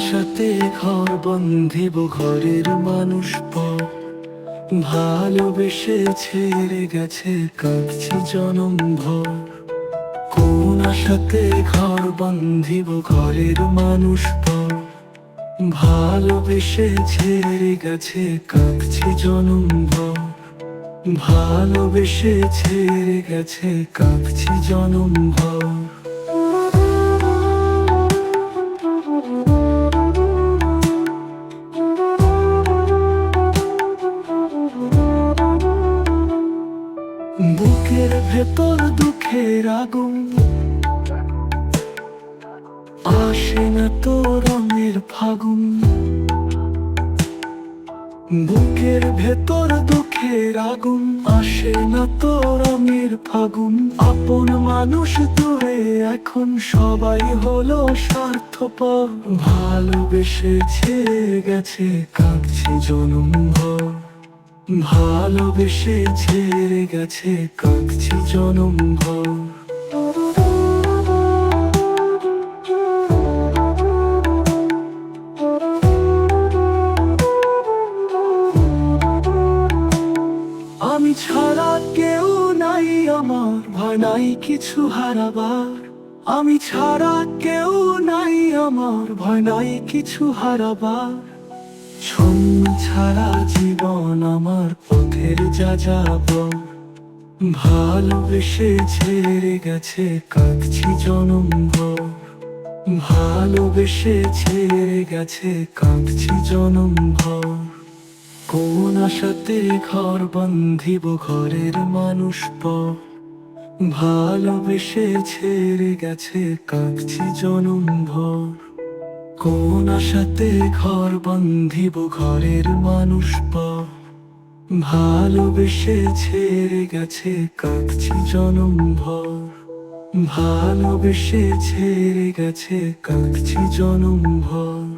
সাথে ঘর বন্ধিব ঘরের মানুষ পর ভালোবেসে ছেড়ে গেছে, কাঁদছি জনম ভর। কোন আশাতে ঘর বন্ধিব ঘরের মানুষ পর ভালোবেসে ছেড়ে গেছে, কাঁদছি জনম ভর। ভালোবেসে ছেড়ে গেছে, কাঁদছি জনম ভর। ভেতর দুঃখের আগুন। আসে না তো রঙের ফাগুন। বুকের ভেতর দুঃখের আগুন, আসে না তো রঙের ফাগুন। আপন মানুষ দূরে এখন সবাই হলো স্বার্থপর। ভালোবেসে ছেড়ে গেছে, কাঁদছে জনম ভর। ভালোবেসে ছেড়ে গেছে, কাঁদছি জনম ভর। আমি ছাড়া কেউ নাই আমার, ভয় নাই কিছু হারাবার। আমি ছাড়া কেউ নাই আমার, ভয় নাই কিছু হারাবার। ছন্ন ছাড়া জীবন আমার পথের যা যাব ভালোবেসে ছেড়ে গেছে, কাঁদছি জনম ভর। ভালোবেসে ছেড়ে গেছে, কাঁদছি জনম ভর। কোন আশাতে ঘর বন্ধিব, ঘরের মানুষ পর। ভালোবেসে ছেড়ে গেছে, কাঁদছি জনম ভর। কোন আশাতে ঘর বন্ধিব ঘরের মানুষ পর ভালোবেসে ছেড়ে গেছে, কাঁদছি জনম ভর। ভালোবেসে ছেড়ে গেছে, কাঁদছি জনম ভর।